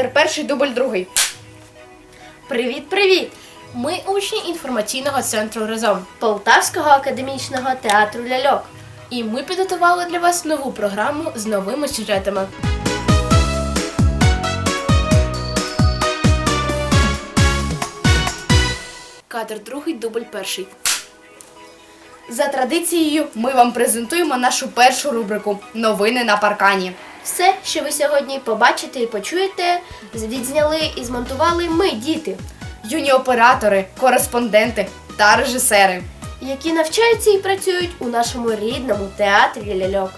Кадр перший, дубль другий. Привіт, привіт! Ми учні інформаційного центру разом Полтавського академічного театру ляльок. І ми підготували для вас нову програму з новими сюжетами. Кадр другий, дубль перший. За традицією, ми вам презентуємо нашу першу рубрику Новини на паркані. Все, що ви сьогодні побачите і почуєте, відзняли і змонтували ми, діти, Юні оператори, кореспонденти та режисери. які навчаються і працюють у нашому рідному театрі ляльок.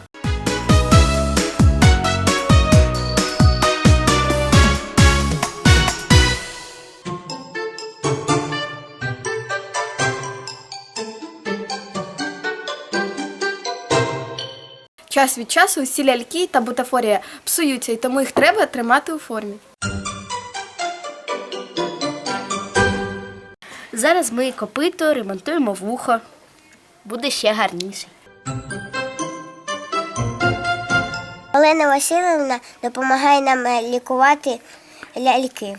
Час від часу усі ляльки та бутафорія псуються, і тому їх треба тримати у формі. Зараз ми копито ремонтуємо вухо. Буде ще гарніше. Олена Васильівна допомагає нам е, лікувати ляльки.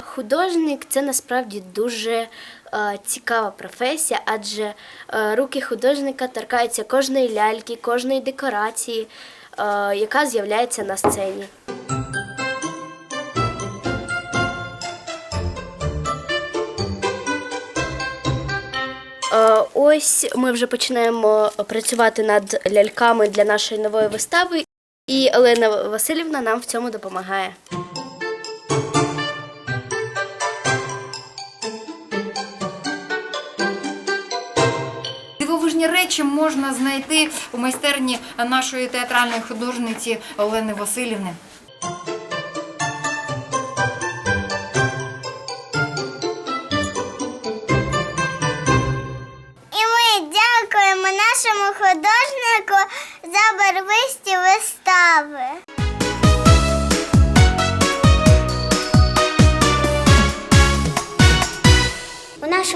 Художник це насправді дуже цікава професія, адже е, руки художника торкаються кожної ляльки, кожної декорації, е, яка з'являється на сцені. Е, Ось ми вже починаємо працювати над ляльками для нашої нової вистави, і Олена Васильівна нам в цьому допомагає. Дивовижні речі можна знайти у майстерні нашої театральної художниці Олени Васильівни. І ми дякуємо нашому художнику за барвисті вистави.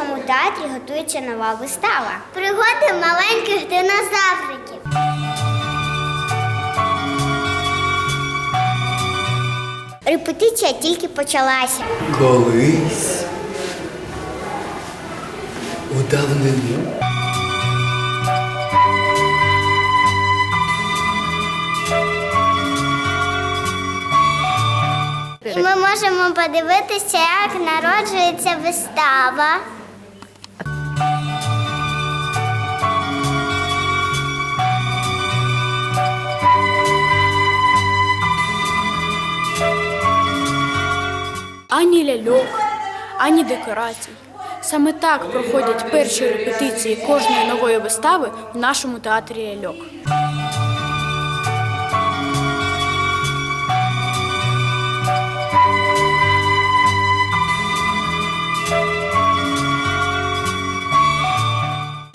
Нашому театрі готується нова вистава. Пригоди маленьких динозавриків. Репетиція тільки почалася. Колись у давнину І ми можемо подивитися, як народжується вистава. Ані ляльок, ані декорацій. Саме так проходять перші репетиції кожної нової вистави в нашому театрі ляльок.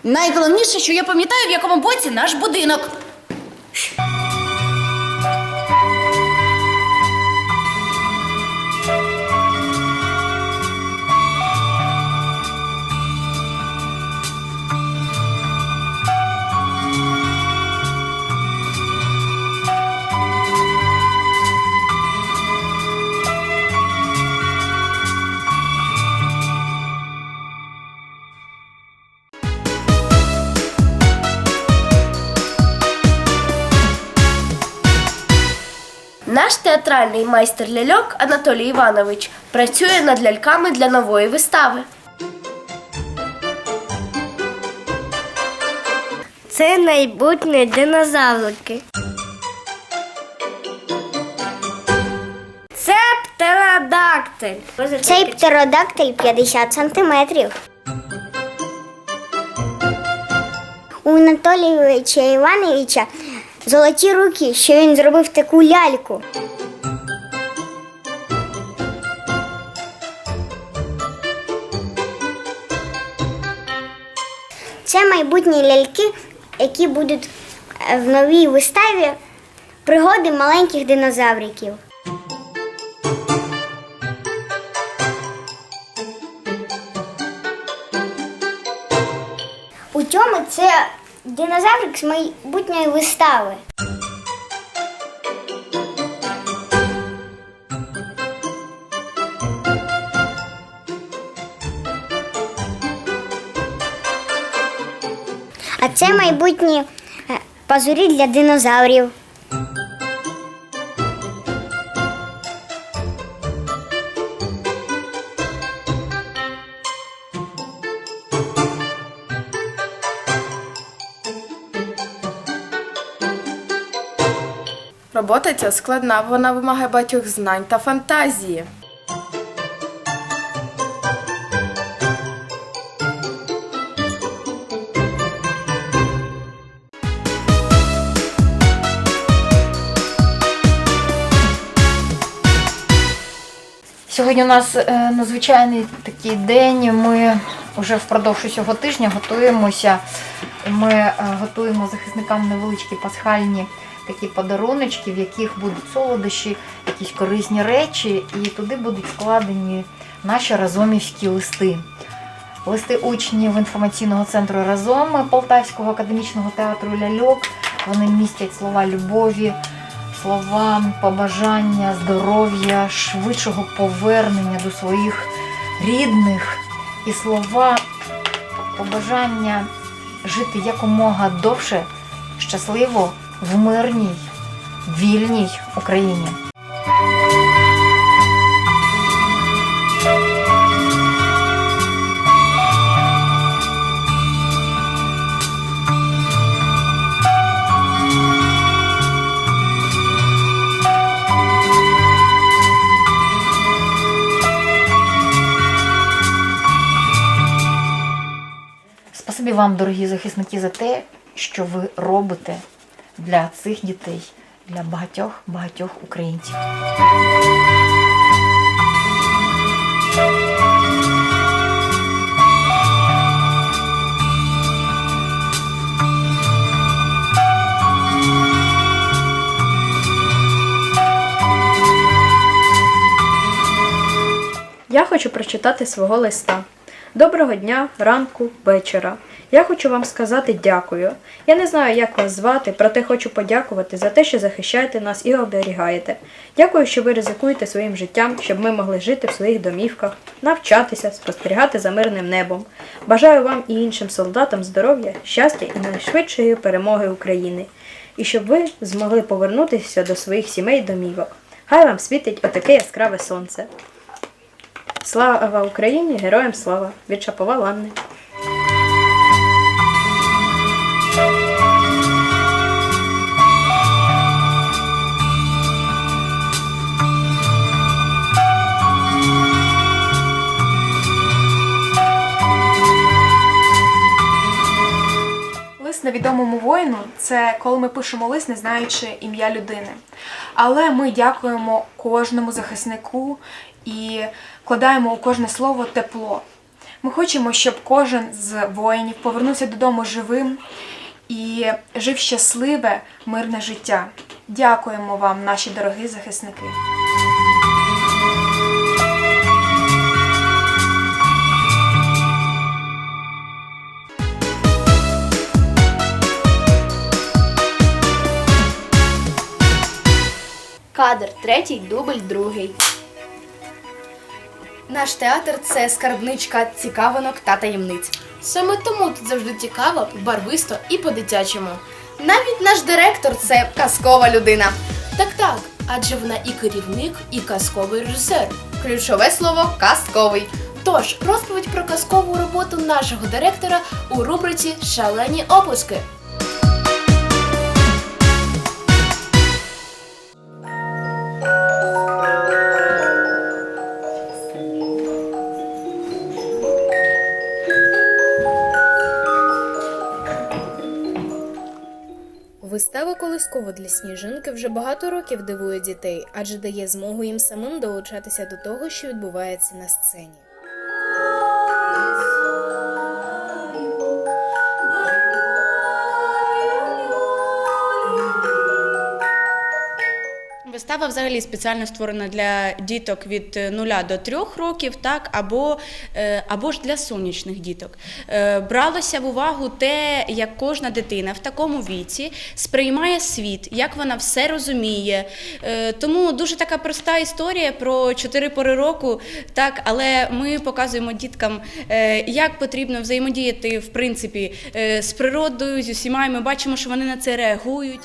Найголовніше, що я пам'ятаю, в якому боці наш будинок. Театральний майстер ляльок Анатолій Іванович працює над ляльками для нової вистави. Це майбутні динозаврики. Це птеродактиль. Цей птеродактиль 50 сантиметрів. У Анатолійовича Івановича золоті руки, що він зробив таку ляльку. Це майбутні ляльки, які будуть е, в новій виставі пригоди маленьких динозавриків. У цьому це динозаврик з майбутньої вистави. Це майбутні е, пазурі для динозаврів. Робота ця складна, вона вимагає багатьох знань та фантазії. Сьогодні у нас е, надзвичайний такий день. Ми вже впродовж усього тижня готуємося. Ми е, готуємо захисникам невеличкі пасхальні такі подаруночки, в яких будуть солодощі, якісь корисні речі, і туди будуть складені наші разомівські листи. Листи учнів інформаційного центру Разом Полтавського академічного театру Ляльок. Вони містять слова любові, слова побажання, здоров'я, швидшого повернення до своїх рідних і слова побажання жити якомога довше, щасливо в мирній, вільній Україні. Спасибі вам, дорогі захисники, за те, що ви робите для цих дітей, для багатьох багатьох українців. Я хочу прочитати свого листа. Доброго дня, ранку, вечора. Я хочу вам сказати дякую. Я не знаю, як вас звати, проте хочу подякувати за те, що захищаєте нас і оберігаєте. Дякую, що ви ризикуєте своїм життям, щоб ми могли жити в своїх домівках, навчатися, спостерігати за мирним небом. Бажаю вам і іншим солдатам здоров'я, щастя і найшвидшої перемоги України. І щоб ви змогли повернутися до своїх сімей домівок. Хай вам світить отаке яскраве сонце. Слава Україні! Героям слава! Від Шапова Ланни. Невідомому воїну це коли ми пишемо лист, не знаючи ім'я людини. Але ми дякуємо кожному захиснику і вкладаємо у кожне слово тепло. Ми хочемо, щоб кожен з воїнів повернувся додому живим і жив щасливе, мирне життя. Дякуємо вам, наші дорогі захисники. Кадр третій, дубль другий. Наш театр це скарбничка цікавинок та таємниць. Саме тому тут завжди цікаво, барвисто і по-дитячому. Навіть наш директор це казкова людина. Так так, адже вона і керівник, і казковий режисер. Ключове слово казковий. Тож, розповідь про казкову роботу нашого директора у рубриці Шалені опуски. Вистава для сніжинки вже багато років дивує дітей, адже дає змогу їм самим долучатися до того, що відбувається на сцені. Вистава взагалі спеціально створена для діток від 0 до 3 років, так, або, е, або ж для сонячних діток. Е, Бралося в увагу те, як кожна дитина в такому віці сприймає світ, як вона все розуміє. Е, Тому дуже така проста історія про чотири пори року, так, але ми показуємо діткам, е, як потрібно взаємодіяти в принципі е, з природою, з усіма. І ми бачимо, що вони на це реагують.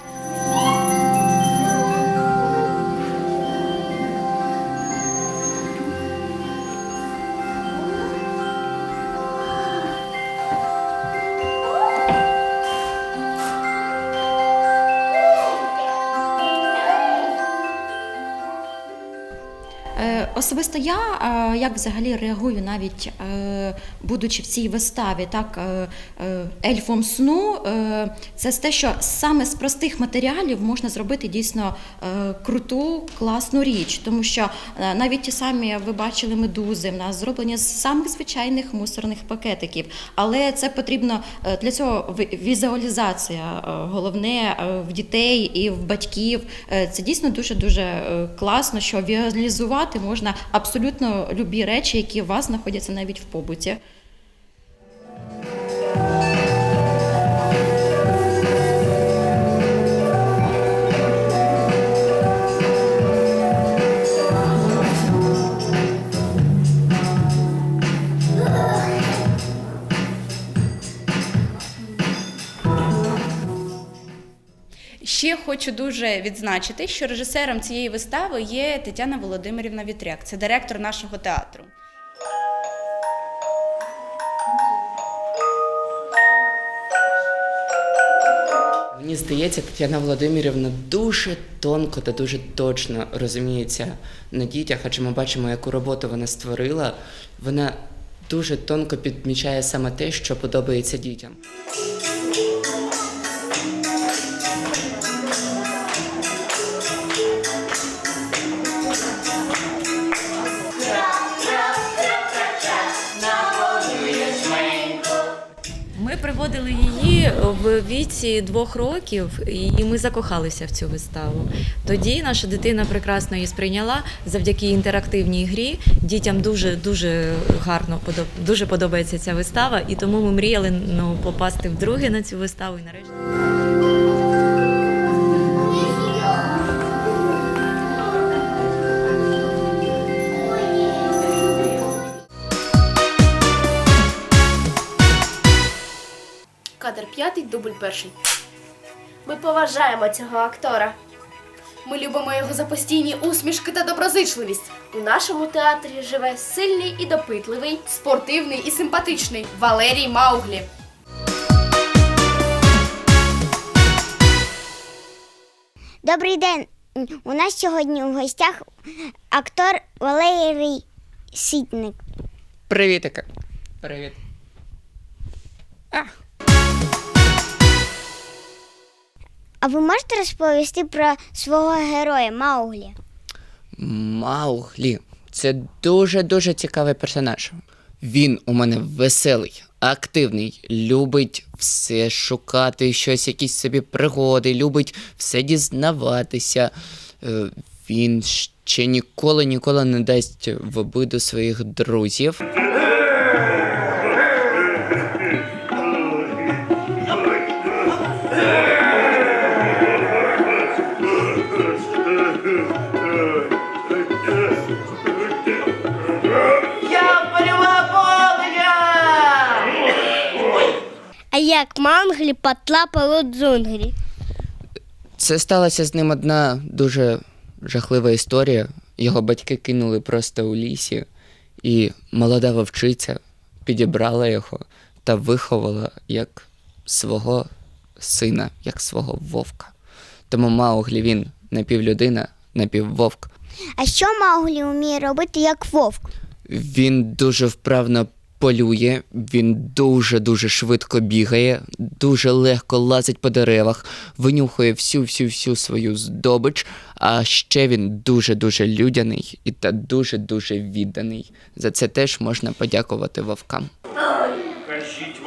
Особисто я е, як взагалі реагую, навіть е, будучи в цій виставі, так е, ельфом сну, це те, що саме з простих матеріалів можна зробити дійсно круту, класну річ, тому що навіть ті самі ви бачили медузи, в нас зроблені з самих звичайних мусорних пакетиків, але це потрібно для цього візуалізація. Головне в дітей і в батьків. Це дійсно дуже дуже класно, що візуалізувати можна абсолютно любі речі, які у вас знаходяться навіть в побуті. Хочу дуже відзначити, що режисером цієї вистави є Тетяна Володимирівна Вітряк, це директор нашого театру. Мені здається, Тетяна Володимирівна дуже тонко та дуже точно розуміється на дітях, адже ми бачимо, яку роботу вона створила. Вона дуже тонко підмічає саме те, що подобається дітям. Ми її в віці двох років, і ми закохалися в цю виставу. Тоді наша дитина прекрасно її сприйняла завдяки інтерактивній грі. Дітям дуже дуже гарно дуже подобається ця вистава, і тому ми мріяли ну, попасти вдруге на цю виставу. І нарешті. Дубль перший. Ми поважаємо цього актора. Ми любимо його за постійні усмішки та доброзичливість. У нашому театрі живе сильний і допитливий. Спортивний і симпатичний Валерій Мауглі. Добрий день. У нас сьогодні у гостях актор Валерій Сітник. Привітика. Привіт. А ви можете розповісти про свого героя Мауглі? Мауглі. Це дуже-дуже цікавий персонаж. Він у мене веселий, активний, любить все шукати, щось, якісь собі пригоди, любить все дізнаватися. Е, Він ще ніколи ніколи не дасть в обиду своїх друзів. Як Мауглі потрапив у джунглі? Це сталася з ним одна дуже жахлива історія. Його батьки кинули просто у лісі, і молода вовчиця підібрала його та виховала як свого сина, як свого вовка. Тому Мауглі він напівлюдина, напіввовк. А що Мауглі вміє робити як вовк? Він дуже вправно полює, він дуже-дуже швидко бігає, дуже легко лазить по деревах, винюхує всю-всю-всю свою здобич, а ще він дуже-дуже людяний і та дуже-дуже відданий. За це теж можна подякувати вовкам. Кажіть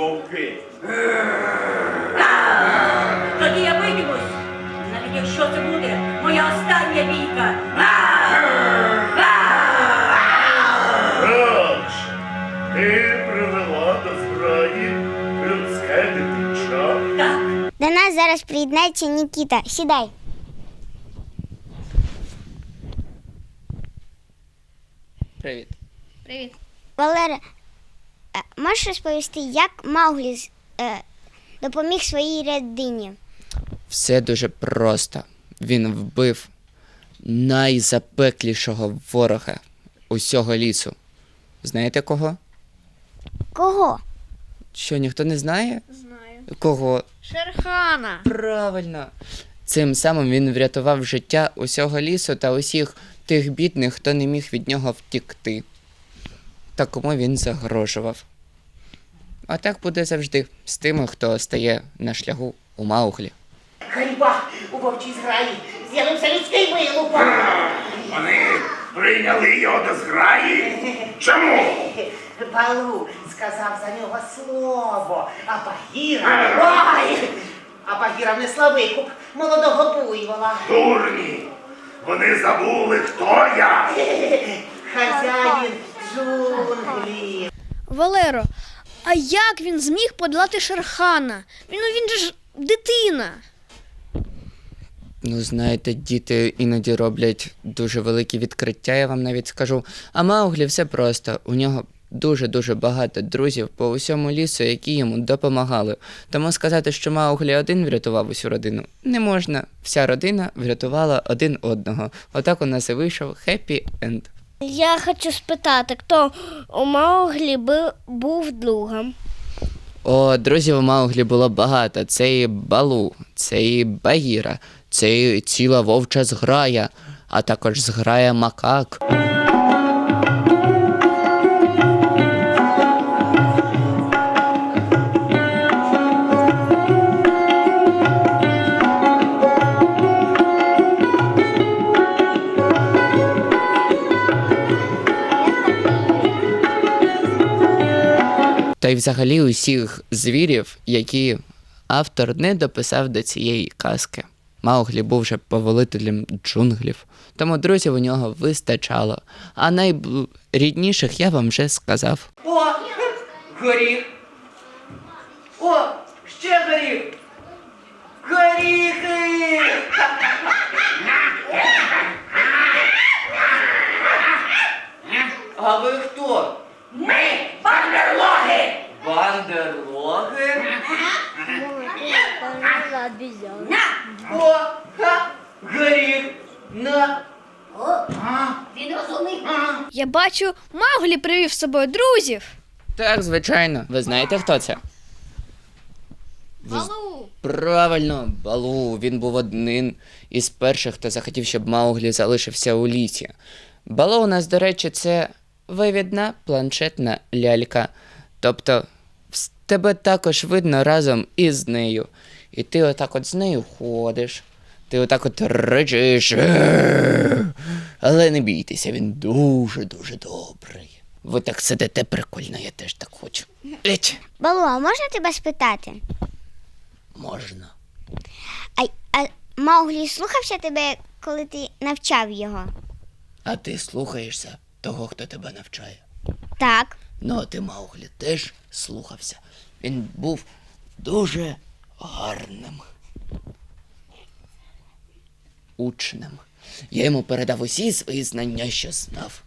теж приєднається Нікіта. Сідай. Привіт. Привіт. Валера, е, можеш розповісти, як Мауглі з- е, допоміг своїй родині? Все дуже просто. Він вбив найзапеклішого ворога усього лісу. Знаєте кого? Кого? Що ніхто не знає? Знаю. Кого? Шерхана. Правильно. Цим самим він врятував життя усього лісу та усіх тих бідних, хто не міг від нього втікти. Та кому він загрожував. А так буде завжди з тими, хто стає на шляху у Мауглі. Ганьба у вовчій зграї. З'явився людський вилуп. Вони прийняли його до зграї. Чому? Балу сказав за нього слово, а Багіра... Ой! А Багіра внесла викуп молодого буйвола. Дурні. Вони забули, хто я. Хазяїн джунглі. Валеро, а як він зміг подолати Шерхана? Він, ну, він же ж дитина. Ну, знаєте, діти іноді роблять дуже великі відкриття, я вам навіть скажу. А Мауглі все просто. У нього дуже-дуже багато друзів по усьому лісу, які йому допомагали. Тому сказати, що Мауглі один врятував усю родину, не можна. Вся родина врятувала один одного. Отак у нас і вийшов хеппі енд. Я хочу спитати, хто у Мауглі був другом? О, друзів у Мауглі було багато. Це і Балу, це і Багіра, це і ціла вовча зграя, а також зграя макак. Та й взагалі усіх звірів, які автор не дописав до цієї казки. Мауглі був вже повелителем джунглів, тому друзів у нього вистачало. А найрідніших я вам вже сказав. О, горіх. О, ще горіх. Горіхи! А ви хто? Ми бандерлоги! Бандерлоги? О, ха, горіх. На. Він розумний. Я бачу, Мауглі привів з собою друзів. Так, звичайно. Ви знаєте, хто це? Балу. Правильно, Балу. Він був одним із перших, хто захотів, щоб Мауглі залишився у лісі. Балу у нас, до речі, це вивідна планшетна лялька. Тобто, тебе також видно разом із нею. І ти отак от з нею ходиш. Ти отак от речиш. Але не бійтеся, він дуже-дуже добрий. Ви так сидите прикольно, я теж так хочу. Еть. Балу, а можна тебе спитати? Можна. А, а Мауглі слухався тебе, коли ти навчав його? А ти слухаєшся того, хто тебе навчає. Так. Ну, а ти Мауглі теж слухався. Він був дуже гарним. Учнем. Я йому передав усі свої знання, що знав.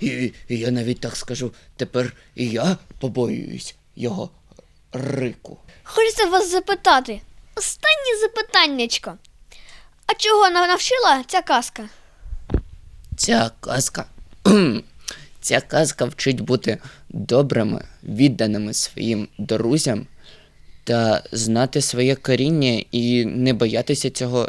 І, і я навіть так скажу, тепер і я побоююсь його рику. Хочеться вас запитати. Останнє запитаннячко. А чого на- навчила ця казка? Ця казка. Ця казка вчить бути добрими, відданими своїм друзям та знати своє коріння і не боятися цього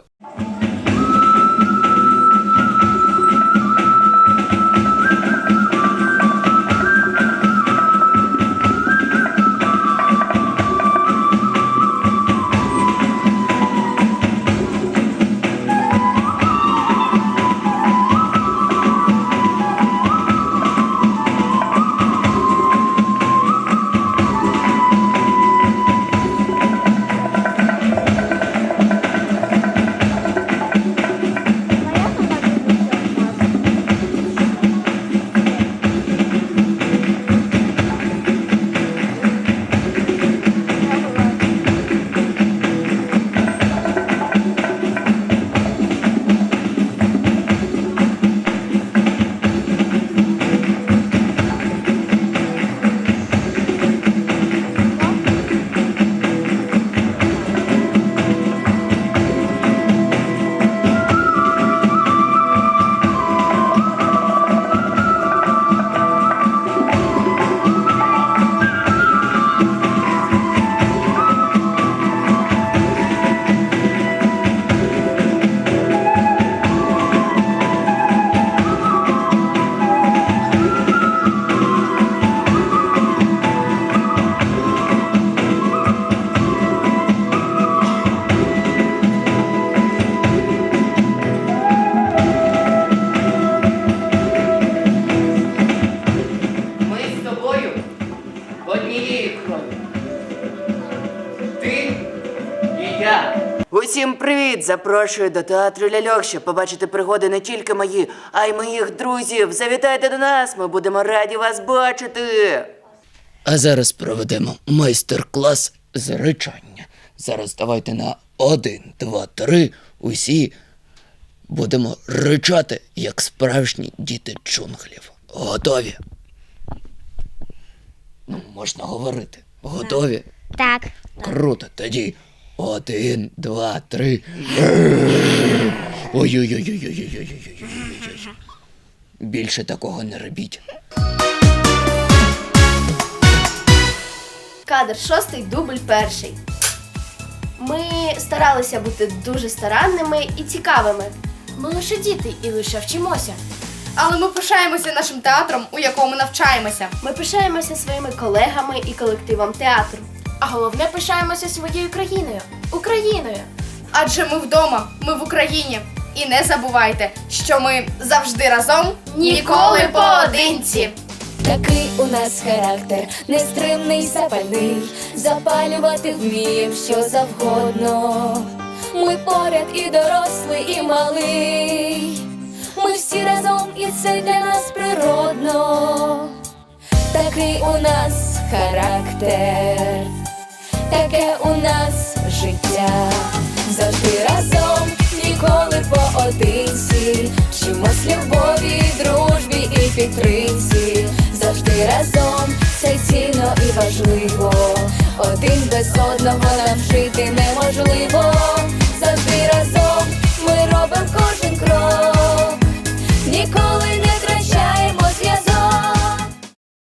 Привіт! Запрошую до театру ляльок, щоб побачити пригоди не тільки мої, а й моїх друзів. Завітайте до нас, ми будемо раді вас бачити. А зараз проведемо майстер-клас з речання. Зараз давайте на один, два, три. Усі будемо ричати, як справжні діти джунглів. Готові? Ну, можна говорити. Готові? Так. Круто, тоді. Один, два, три. Ой-ой-ой. Більше такого не робіть. Кадр шостий, дубль перший. Ми старалися бути дуже старанними і цікавими. Ми лише діти і лише вчимося. Але ми пишаємося нашим театром, у якому навчаємося. Ми пишаємося своїми колегами і колективом театру. А головне пишаємося своєю країною Україною. Адже ми вдома, ми в Україні. І не забувайте, що ми завжди разом, ніколи поодинці. Такий у нас характер, нестримний, запальний, запалювати вмієм що завгодно. Ми поряд і дорослий, і малий. Ми всі разом, і це для нас природно. Такий у нас характер, таке у нас життя, завжди разом, ніколи поодинці, Вчимось любові, дружбі і підтримці, завжди разом це цінно і важливо. Один без одного нам жити неможливо. Завжди разом ми робимо кожен крок.